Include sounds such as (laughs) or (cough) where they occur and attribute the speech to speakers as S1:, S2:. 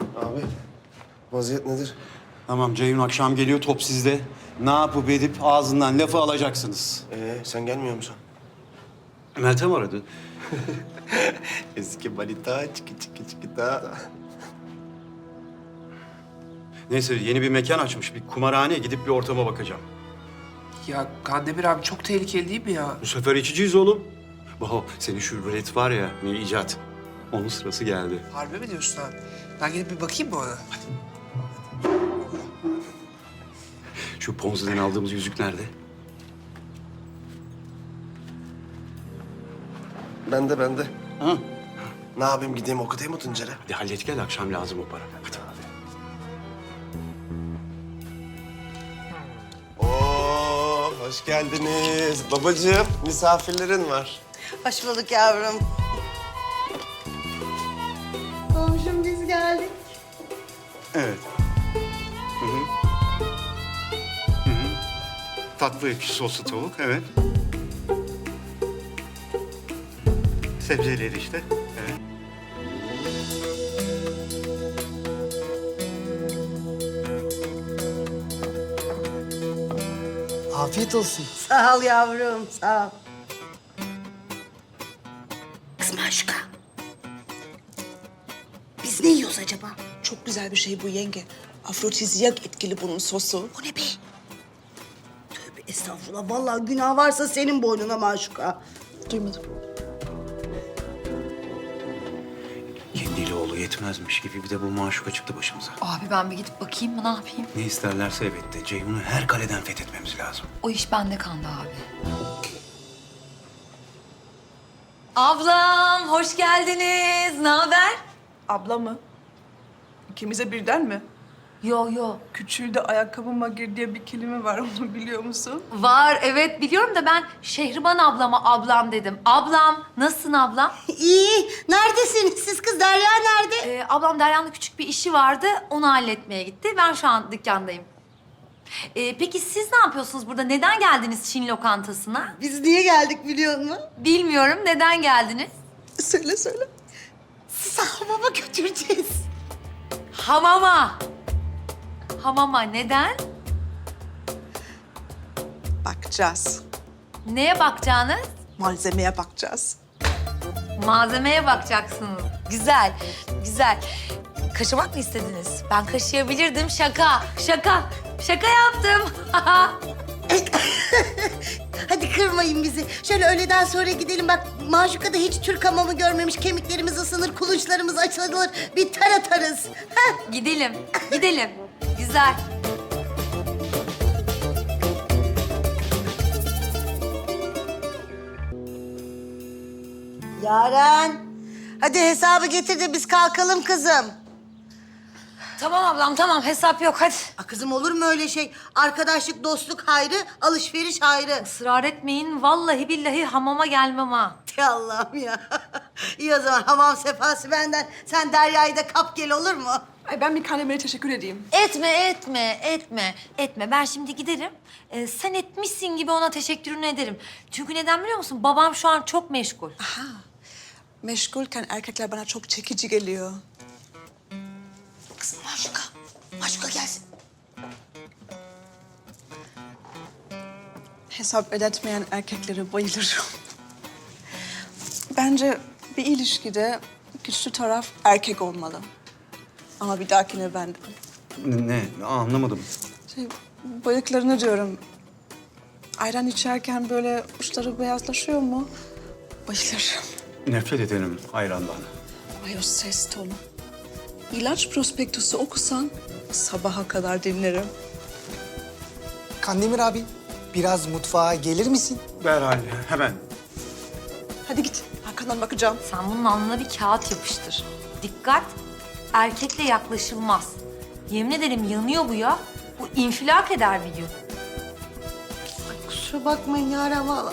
S1: Abi vaziyet nedir?
S2: Tamam Ceyhun akşam geliyor top sizde. Ne yapıp edip ağzından lafı alacaksınız.
S1: Ee, sen gelmiyor musun?
S2: Meltem aradı. (laughs)
S1: Eski manita çiki çiki çiki da.
S2: Neyse yeni bir mekan açmış. Bir kumarhane gidip bir ortama bakacağım.
S3: Ya Kandemir abi çok tehlikeli değil mi ya?
S2: Bu sefer içeceğiz oğlum. Baho senin şu rulet var ya ne icat. Onun sırası geldi.
S3: Harbi mi diyorsun abi? Ben gidip bir bakayım mı ona?
S2: Şu Ponzi'den aldığımız yüzük nerede?
S1: Bende bende.
S2: Ha?
S1: Ne yapayım gideyim okutayım mı Tuncer'e?
S2: Hadi hallet gel akşam lazım o para. Hadi.
S1: Oo, hoş geldiniz. Babacığım, misafirlerin var.
S4: Hoş bulduk yavrum. Komşum biz geldik.
S2: Evet. Hı hı. Hı hı. Tatlı ekşi soslu tavuk, evet. Sebzeleri işte, evet.
S5: Afiyet olsun.
S4: Sağ ol yavrum, sağ ol. Kız Maşuka. Biz ne yiyoruz acaba?
S6: Çok güzel bir şey bu yenge. Afrodizyak etkili bunun sosu.
S4: O ne be? Tövbe estağfurullah. Vallahi günah varsa senin boynuna Maşuka.
S6: Duymadım.
S2: Kendili oğlu yetmezmiş gibi bir de bu maşuka çıktı başımıza.
S7: Abi ben bir gidip bakayım mı ne yapayım?
S2: Ne isterlerse evet de Ceyhun'u her kaleden fethetmemiz lazım.
S7: O iş bende kandı abi. Ablam hoş geldiniz. Ne haber?
S6: Abla mı? İkimize birden mi?
S7: Yo yo.
S6: Küçüğü de ayakkabıma gir diye bir kelime var (laughs) onu biliyor musun?
S7: Var evet biliyorum da ben Şehriban ablama ablam dedim. Ablam nasılsın ablam? (laughs)
S4: İyi. Neredesiniz siz kız? Derya nerede?
S7: Ee, ablam Derya'nın küçük bir işi vardı. Onu halletmeye gitti. Ben şu an dükkandayım. Ee, peki siz ne yapıyorsunuz burada? Neden geldiniz Çin lokantasına?
S4: Biz niye geldik biliyor musun?
S7: Bilmiyorum. Neden geldiniz?
S6: Söyle söyle.
S4: Sizi hamama götüreceğiz.
S7: Hamama. Hamama neden?
S6: Bakacağız.
S7: Neye bakacağınız?
S6: Malzemeye bakacağız.
S7: Malzemeye bakacaksınız. Güzel, güzel. Kaşımak mı istediniz? Ben kaşıyabilirdim. Şaka, şaka. Şaka yaptım. (laughs)
S4: Hadi kırmayın bizi. Şöyle öğleden sonra gidelim. Bak Maşuka da hiç Türk hamamı görmemiş. Kemiklerimiz ısınır, kulunçlarımız açılır. Bir ter atarız.
S7: Gidelim, gidelim. Güzel.
S4: Yaren. Hadi hesabı getir de biz kalkalım kızım.
S7: Tamam ablam, tamam. Hesap yok. Hadi.
S4: Aa, kızım olur mu öyle şey? Arkadaşlık, dostluk hayrı, alışveriş hayrı.
S7: Israr etmeyin. Vallahi billahi hamama gelmem ha.
S4: Ey Allah'ım ya. (laughs) İyi o zaman hamam sefası benden. Sen Derya'yı da kap gel olur mu?
S6: Ay ben bir Kandemir'e teşekkür edeyim.
S7: Etme, etme, etme, etme. Ben şimdi giderim. Ee, sen etmişsin gibi ona teşekkürünü ederim. Çünkü neden biliyor musun? Babam şu an çok meşgul.
S6: Meşgulken erkekler bana çok çekici geliyor.
S4: Kızım Maşuka. Maşuka gelsin.
S6: Hesap ödetmeyen erkeklere bayılırım. Bence bir ilişkide güçlü taraf erkek olmalı. Ama bir dahakine ben de.
S2: Ne? ne? Anlamadım.
S6: Şey, bıyıklarını diyorum. Ayran içerken böyle uçları beyazlaşıyor mu? Bayılırım.
S2: Nefret ederim ayrandan.
S6: Ay o ses tonu. İlaç prospektüsü okusan sabaha kadar dinlerim.
S5: Kandemir abi, biraz mutfağa gelir misin?
S2: Derhal, hemen.
S6: Hadi git. Arkandan bakacağım.
S7: Sen bunun alnına bir kağıt yapıştır. Dikkat, erkekle yaklaşılmaz. Yemin ederim yanıyor bu ya. Bu infilak eder bir gün.
S4: Kusura bakmayın Yaren valla.